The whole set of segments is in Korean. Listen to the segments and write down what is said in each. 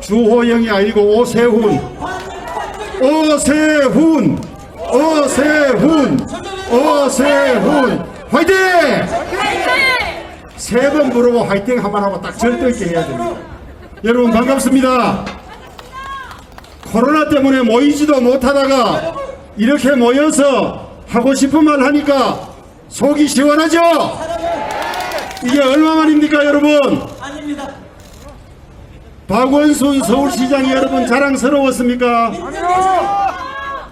주호영이 아니고 오세훈 오세훈 오세훈 오세훈 화이팅! 세 번 부르고 화이팅 한번 하고 딱 절도 있게 해야 됩니다. 여러분 반갑습니다. 코로나 때문에 모이지도 못하다가 이렇게 모여서 하고 싶은 말 하니까 속이 시원하죠? 이게 얼마만입니까 여러분? 박원순 서울시장이 여러분 자랑스러웠습니까?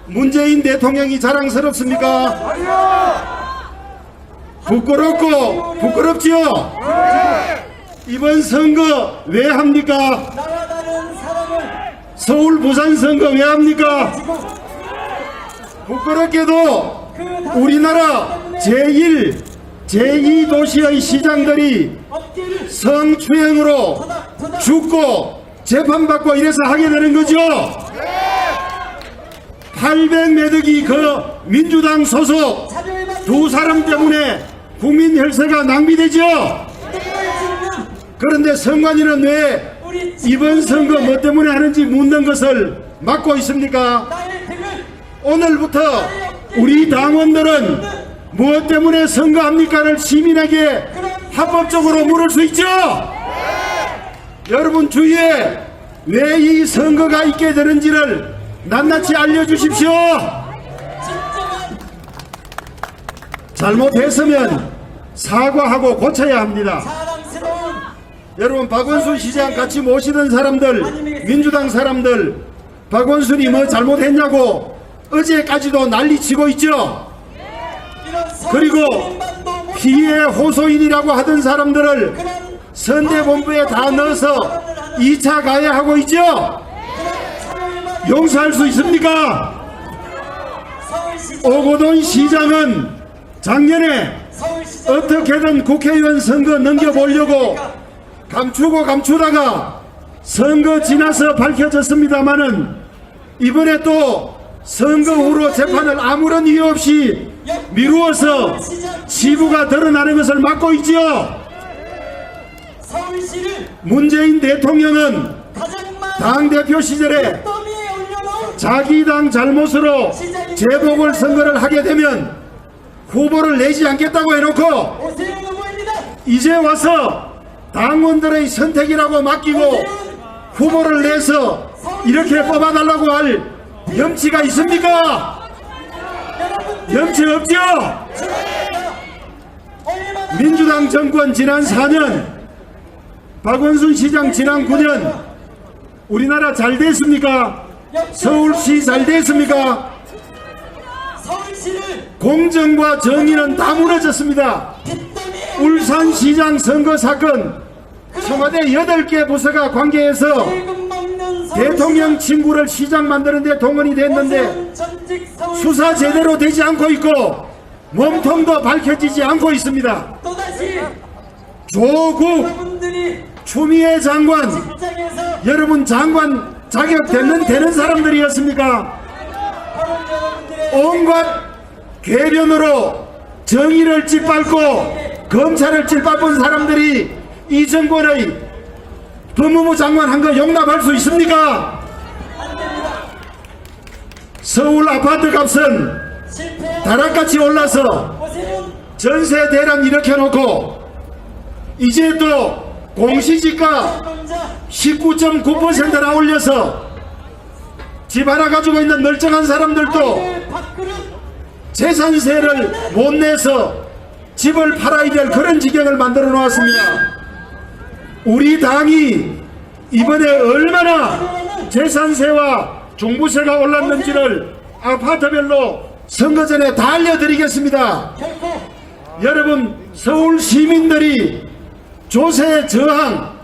문재인 대통령이 자랑스럽습니까? 부끄럽고 부끄럽지요? 이번 선거 왜 합니까? 서울 부산 선거 왜 합니까? 부끄럽게도 우리나라 제1, 제2 도시의 시장들이 어깨를 성추행으로 죽고 재판받고 이래서 하게 되는 거죠. 800매덕이 그 민주당 소속 두 사람 때문에 국민 혈세가 낭비되죠. 그런데 선관위는 왜 이번 선거 뭐 때문에 하는지 묻는 것을 막고 있습니까? 오늘부터 우리 당원들은 무엇 때문에 선거합니까를 시민에게 합법적으로 물을 수 있죠. 여러분 주위에 왜 이 선거가 있게 되는지를 낱낱이 알려주십시오. 잘못했으면 사과하고 고쳐야 합니다. 여러분 박원순 시장 같이 모시던 사람들 민주당 사람들 박원순이 뭐 잘못했냐고 어제까지도 난리치고 있죠. 그리고 피해 호소인이라고 하던 사람들을 선대본부에 다 넣어서 2차 가해하고 있죠. 차별만 용서할 수 있습니까? 오고돈 시장은 작년에 어떻게든 국회의원 선거 넘겨보려고 감추고 감추다가 선거 지나서 밝혀졌습니다마는 이번에 또 선거 후로 재판을 아무런 이유 없이 미루어서 지부가 드러나는 것을 막고 있지요. 문재인 대통령은 당대표 시절에 자기 당 잘못으로 재보궐 선거를 하게 되면 후보를 내지 않겠다고 해놓고. 이제 와서 당원들의 선택이라고 맡기고 후보를 내서 이렇게 뽑아달라고 할 염치가 있습니까? 염치 없죠? 민주당 정권 지난 4년, 박원순 시장 지난 9년, 우리나라 잘 됐습니까? 서울시 잘 됐습니까? 공정과 정의는 다 무너졌습니다. 울산시장 선거 사건, 청와대 8개 부서가 관계해서 대통령 친구를 시장 만드는데 동원이 됐는데 수사 제대로 되지 않고 있고 몸통도 밝혀지지 않고 있습니다. 조국 추미애 장관 여러분 장관 자격 되는 되는 사람들이었습니까? 온갖 궤변으로 정의를 짓밟고 검찰을 짓밟은 사람들이 이 정권의 법무부 장관 한 거 용납할 수 있습니까? 서울 아파트 값은 다락같이 올라서 전세 대란 일으켜놓고 이제 또 공시지가 혼자 19.9%나 올려서 집 하나 가지고 있는 멀쩡한 사람들도 재산세를 못 내서 집을 팔아야 될 그런 지경을 만들어 놓았습니다. 우리 당이 이번에 얼마나 재산세와 종부세가 올랐는지를 아파트별로 선거 전에 다 알려드리겠습니다. 여러분 서울 시민들이 조세 저항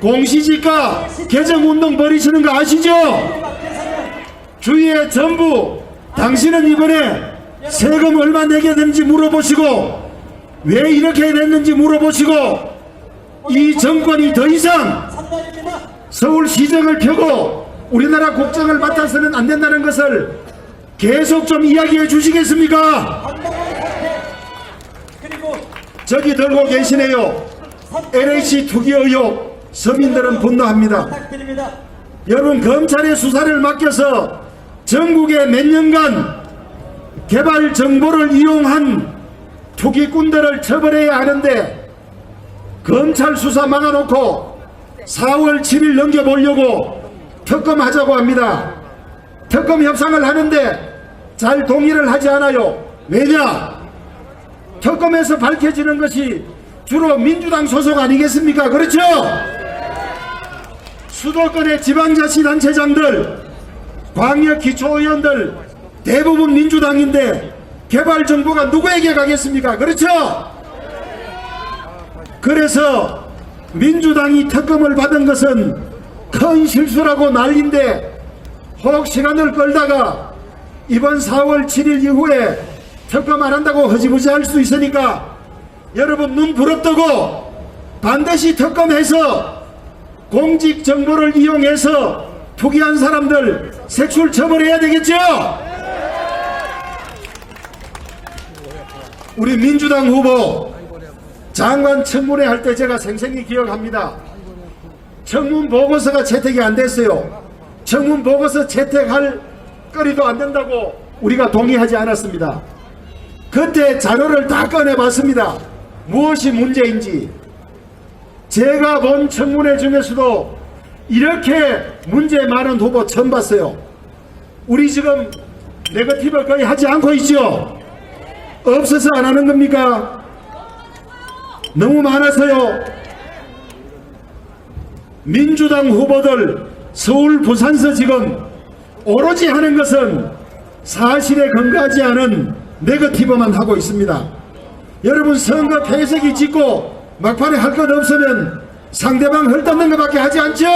공시지가 개정운동 벌이시는 거 아시죠? 주위에 전부 당신은 이번에 세금 얼마 내게 되는지 물어보시고 왜 이렇게 됐는지 물어보시고 이 정권이 더 이상. 서울시정을 펴고 우리나라 국정을 맡아서는 안 된다는 것을 계속 좀 이야기해 주시겠습니까? 저기 들고 계시네요. LH 투기 의혹 서민들은 분노합니다. 여러분 검찰의 수사를 맡겨서 전국에 몇 년간 개발 정보를 이용한 투기꾼들을 처벌해야 하는데 검찰 수사 막아놓고 4월 7일 넘겨보려고 특검하자고 합니다. 특검 협상을 하는데 잘 동의를 하지 않아요. 왜냐? 특검에서 밝혀지는 것이 주로 민주당 소속 아니겠습니까? 그렇죠? 수도권의 지방자치단체장들, 광역기초의원들 대부분 민주당인데 개발 정보가 누구에게 가겠습니까? 그렇죠? 그래서 민주당이 특검을 받은 것은 큰 실수라고 난리인데 혹 시간을 끌다가 이번 4월 7일 이후에 특검 안 한다고 허지부지 할 수 있으니까 여러분 눈 부릅뜨고 반드시 특검해서 공직 정보를 이용해서 투기한 사람들 색출 처벌해야 되겠죠? 우리 민주당 후보 장관 청문회 할 때 제가 생생히 기억합니다. 청문 보고서가 채택이 안 됐어요. 청문 보고서 채택할 거리도 안 된다고 우리가 동의하지 않았습니다. 그때 자료를 다 꺼내봤습니다. 무엇이 문제인지. 제가 본 청문회 중에서도 이렇게 문제 많은 후보 처음 봤어요. 우리 지금 네거티브 거의 하지 않고 있죠? 없어서 안 하는 겁니까? 너무 많아서요. 민주당 후보들 서울 부산서 지금 오로지 하는 것은 사실에 근거하지 않은 네거티브만 하고 있습니다. 여러분 선거 폐쇄기 짓고 막판에 할 것 없으면 상대방 헐뜯는 것밖에 하지 않죠?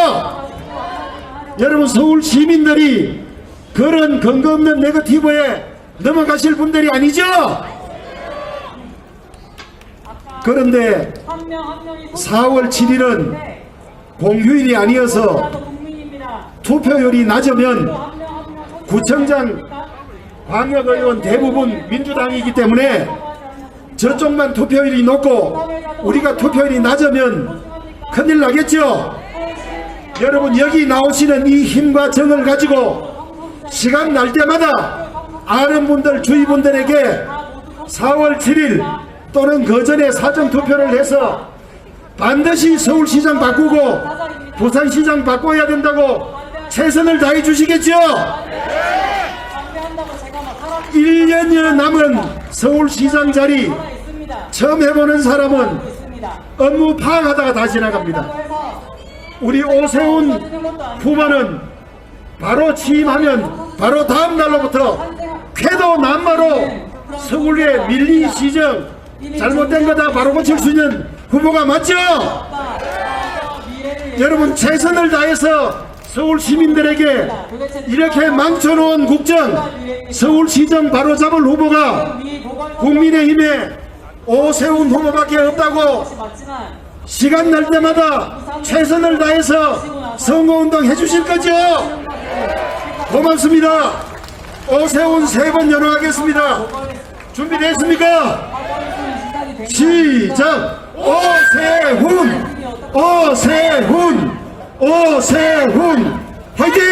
여러분 서울 시민들이 그런 근거 없는 네거티브에 넘어가실 분들이 아니죠? 그런데 한명한 명이 4월 7일은 공휴일이 아니어서. 투표율이 낮으면 구청장 광역의원 대부분 민주당이기 때문에 저쪽만 투표율이 높고 우리가 투표율이 낮으면 큰일 나겠죠? 여러분 여기 나오시는 이 힘과 정을 가지고 시간 날 때마다 아는 분들 주위 분들에게 4월 7일 또는 그 전에 사전 투표를 해서 반드시 서울시장 바꾸고 부산시장 바꿔야 된다고 최선을 다해 주시겠죠? 반대한다고 제가 막 사람 1년여 남은 서울시장 자리. 처음 해보는 사람은. 업무 파악하다가 다 지나갑니다. 우리 오세훈 후보는 바로 취임하면 바로 다음 날로부터 쾌도 남마로 서울의 밀린 시정 잘못된 거다 바로 고칠 수 있는 후보가 맞죠? 여러분 최선을 다해서 서울 시민들에게 이렇게 망쳐놓은 국정 서울시정 바로잡을 후보가 국민의힘의 오세훈 후보밖에 없다고 시간 날 때마다 최선을 다해서 선거운동 해주실 거죠? 고맙습니다. 오세훈 세 번 연호하겠습니다. 준비됐습니까? 시작! 오세훈! 오세훈! 오세훈! 화이팅!